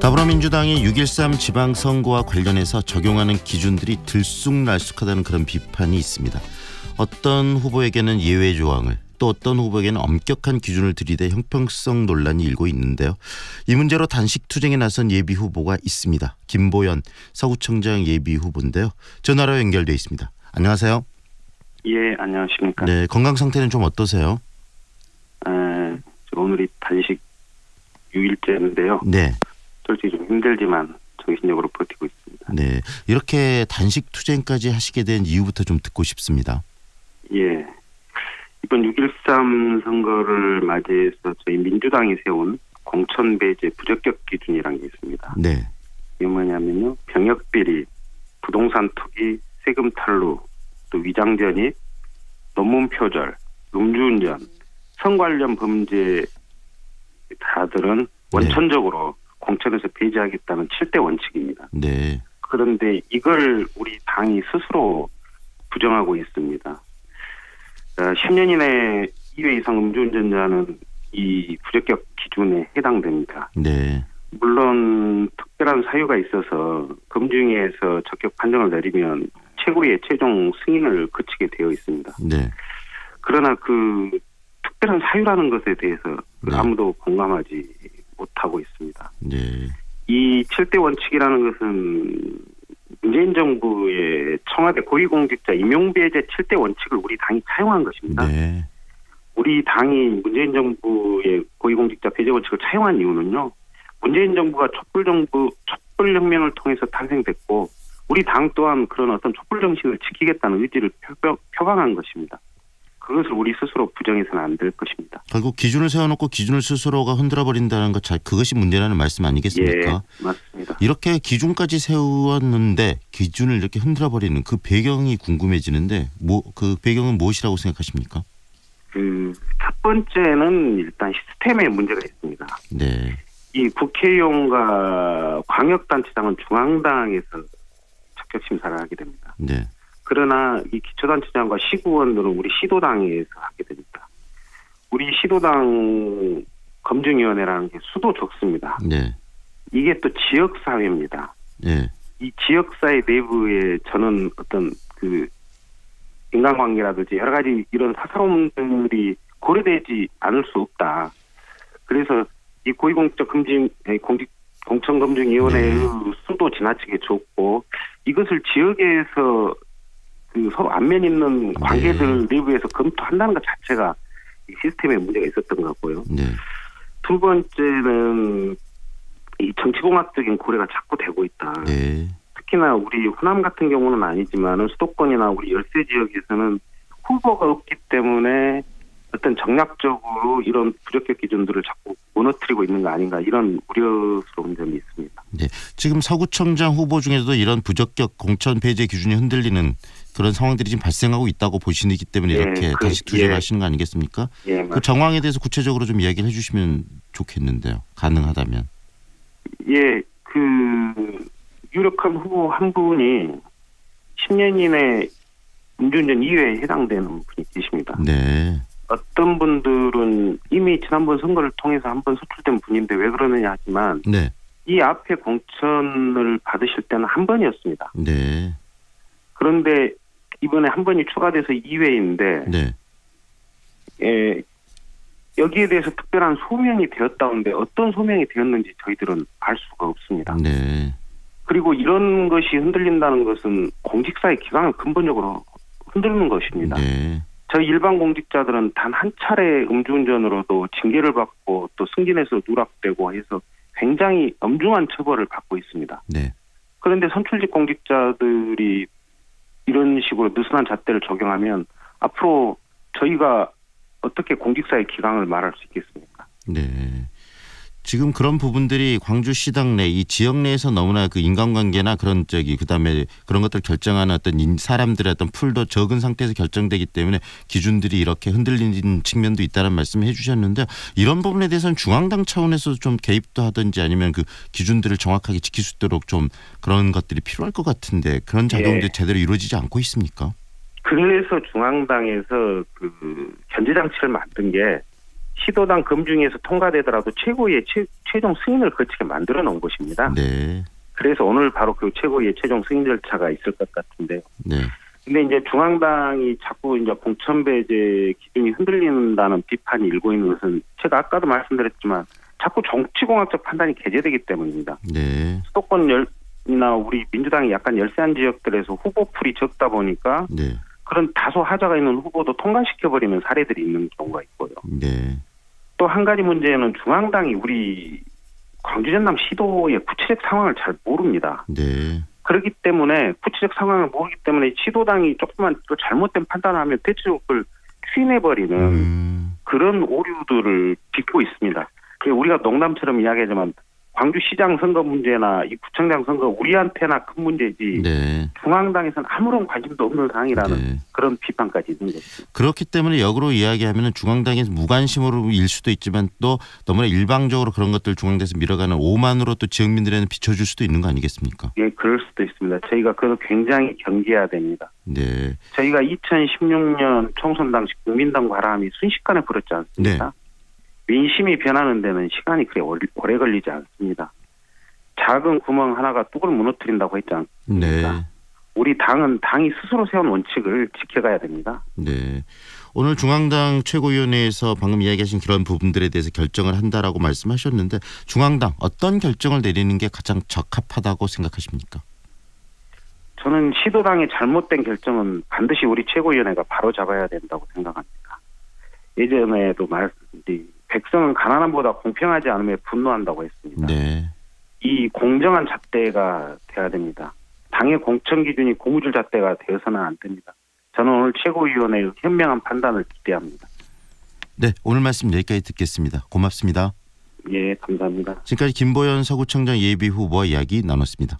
더불어민주당이 6.13 지방선거와 관련해서 적용하는 기준들이 들쑥날쑥하다는 그런 비판이 있습니다. 어떤 후보에게는 예외 조항을 또 어떤 후보에게는 엄격한 기준을 들이대 형평성 논란이 일고 있는데요. 이 문제로 단식 투쟁에 나선 예비 후보가 있습니다. 김보연 서구청장 예비 후보인데요. 전화로 연결돼 있습니다. 안녕하세요. 예, 안녕하십니까. 네, 건강 상태는 좀 어떠세요? 에, 저 오늘이 단식 6일째인데요. 네, 솔직히 좀 힘들지만 정신력으로 버티고 있습니다. 네. 이렇게 단식 투쟁까지 하시게 된 이유부터 좀 듣고 싶습니다. 예. 이번 6.13 선거를 맞이해서 저희 민주당이 세운 공천 배제 부적격 기준이라는 게 있습니다. 네, 이게 뭐냐면요. 병역 비리, 부동산 투기, 세금 탈루, 또 위장전입, 논문 표절, 음주운전, 성 관련 범죄 다들은 원천적으로 공천에서 배제하겠다는 7대 원칙입니다. 네, 그런데 이걸 우리 당이 스스로 부정하고 있습니다. 10년 이내 2회 이상 음주운전자는 이 부적격 기준에 해당됩니다. 네, 물론 특별한 사유가 있어서 검증위에서 적격 판정을 내리면 최고의 최종 승인을 거치게 되어 있습니다. 네, 그러나 그 특별한 사유라는 것에 대해서 네. 아무도 공감하지 못하고 있습니다. 네, 이 7대 원칙이라는 것은 문재인 정부의 청와대 고위공직자 임용배제 7대 원칙을 우리 당이 차용한 것입니다. 네, 우리 당이 문재인 정부의 고위공직자 배제 원칙을 차용한 이유는요. 문재인 정부가 촛불 정부 촛불 혁명을 통해서 탄생됐고 우리 당 또한 그런 어떤 촛불 정신을 지키겠다는 의지를 표, 표방한 것입니다. 그것을 우리 스스로 부정해서는 안 될 것입니다. 결국 기준을 세워놓고 기준을 스스로가 흔들어 버린다는 것 자, 그것이 문제라는 말씀 아니겠습니까? 예, 맞습니다. 이렇게 기준까지 세웠는데 기준을 이렇게 흔들어 버리는 그 배경이 궁금해지는데 뭐 그 배경은 무엇이라고 생각하십니까? 그 첫 번째는 일단 시스템에 문제가 있습니다. 네, 이 국회의원과 광역단체장은 중앙당에서 적격 심사를 하게 됩니다. 네, 그러나 이 기초단체장과 시구원들은 우리 시도당에서 하게 됩니다. 우리 시도당 검증위원회라는 게 수도 적습니다. 네, 이게 또 지역사회입니다. 네, 이 지역사회 내부에 저는 어떤 그 인간관계라든지 여러 가지 이런 사사로움들이 고려되지 않을 수 없다. 그래서 이 고위공직자 검증 공직 공천검증위원회의 네. 수도 지나치게 좁고 이것을 지역에서 그 서로 안면 있는 관계들 내부에서 검토한다는 것 자체가 이 시스템에 문제가 있었던 것 같고요. 네, 두 번째는 이 정치공학적인 고려가 자꾸 되고 있다. 네, 특히나 우리 호남 같은 경우는 아니지만 수도권이나 우리 열세 지역에서는 후보가 없기 때문에 어떤 정략적으로 이런 부적격 기준들을 자꾸 무너뜨리고 있는 거 아닌가 이런 우려스러운 점이 있습니다. 지금 서구청장 후보 중에서도 이런 부적격 공천 배제 기준이 흔들리는 그런 상황들이 지금 발생하고 있다고 보시기 때문에 예, 이렇게 그- 다시 투쟁을 예. 하시는 거 아니겠습니까? 예, 그 정황에 대해서 구체적으로 좀 이야기를 해주시면 좋겠는데요. 가능하다면. 예, 그 유력한 후보 한 분이 10년 이내 음주운전 2회에 해당되는 분이 계십니다. 네, 어떤 분들은 이미 지난번 선거를 통해서 한 번 소출된 분인데 왜 그러느냐 하지만 네, 이 앞에 공천을 받으실 때는 한 번이었습니다. 네, 그런데 이번에 한 번이 추가돼서 2회인데 네, 예, 여기에 대해서 특별한 소명이 되었다는데 어떤 소명이 되었는지 저희들은 알 수가 없습니다. 네, 그리고 이런 것이 흔들린다는 것은 공직사의 기강을 근본적으로 흔드는 것입니다. 네, 저희 일반 공직자들은 단 한 차례 음주운전으로도 징계를 받고 또 승진해서 누락되고 해서 굉장히 엄중한 처벌을 받고 있습니다. 네, 그런데 선출직 공직자들이 이런 식으로 느슨한 잣대를 적용하면 앞으로 저희가 어떻게 공직사의 기강을 말할 수 있겠습니까? 네. 지금 그런 부분들이 광주시당 내 이 지역 내에서 너무나 그 인간관계나 그런 저기 그다음에 그런 것들 결정하는 어떤 인- 사람들의 어떤 풀도 적은 상태에서 결정되기 때문에 기준들이 이렇게 흔들리는 측면도 있다는 말씀을 해주셨는데 이런 부분에 대해서는 중앙당 차원에서 좀 개입도 하든지 아니면 그 기준들을 정확하게 지킬 수 있도록 좀 그런 것들이 필요할 것 같은데 그런 작용들이 예. 제대로 이루어지지 않고 있습니까? 그래서 중앙당에서 그 견제 장치를 만든 게 시도당 검증에서 통과되더라도 최고위의 최, 최종 승인을 거치게 만들어 놓은 것입니다. 네. 그래서 오늘 바로 그 최고위의 최종 승인 절차가 있을 것 같은데. 네. 근데 이제 중앙당이 자꾸 이제 공천 배제 기준이 흔들린다는 비판이 일고 있는 것은 제가 아까도 말씀드렸지만 자꾸 정치공학적 판단이 개재되기 때문입니다. 네. 수도권 열이나 우리 민주당이 약간 열세한 지역들에서 후보풀이 적다 보니까 네. 그런 다소 하자가 있는 후보도 통과시켜버리는 사례들이 있는 경우가 있고요. 네. 또 한 가지 문제는 중앙당이 우리 광주 전남 시도의 구체적 상황을 잘 모릅니다. 네. 그렇기 때문에 구체적 상황을 모르기 때문에 시도당이 조금만 또 잘못된 판단을 하면 그걸 추인해버리는 음. 그런 오류들을 빚고 있습니다. 우리가 농담처럼 이야기하지만 광주시장 선거 문제나 이 구청장 선거 우리한테나 큰 문제지 네. 중앙당에서는 아무런 관심도 없는 사항이라는 네. 그런 비판까지 있는 거죠. 그렇기 때문에 역으로 이야기하면 중앙당에서 무관심으로 일 수도 있지만 또 너무나 일방적으로 그런 것들 중앙당에서 밀어가는 오만으로 또 지역민들에는 비춰줄 수도 있는 거 아니겠습니까? 예, 그럴 수도 있습니다. 저희가 그거 굉장히 경계해야 됩니다. 네. 저희가 2016년 총선 당시 국민당 바람이 순식간에 불었지 않습니까? 민심이 변하는 데는 시간이 그리 오래- 오래 걸리지 않습니다. 작은 구멍 하나가 뚝을 무너뜨린다고 했지 않습니까? 네. 우리 당은 당이 스스로 세운 원칙을 지켜가야 됩니다. 네. 오늘 중앙당 최고위원회에서 방금 이야기하신 그런 부분들에 대해서 결정을 한다라고 말씀하셨는데 중앙당 어떤 결정을 내리는 게 가장 적합하다고 생각하십니까? 저는 시도당의 잘못된 결정은 반드시 우리 최고위원회가 바로 잡아야 된다고 생각합니다. 예전에도 말씀드린 백성은 가난함보다 공평하지 않음에 분노한다고 했습니다. 네. 이 공정한 잣대가 돼야 됩니다. 당의 공천 기준이 고무줄 잣대가 되어서는 안 됩니다. 저는 오늘 최고위원회의 현명한 판단을 기대합니다. 네. 오늘 말씀 여기까지 듣겠습니다. 고맙습니다. 예, 감사합니다. 지금까지 김보연 서구청장 예비 후보와 이야기 나눴습니다.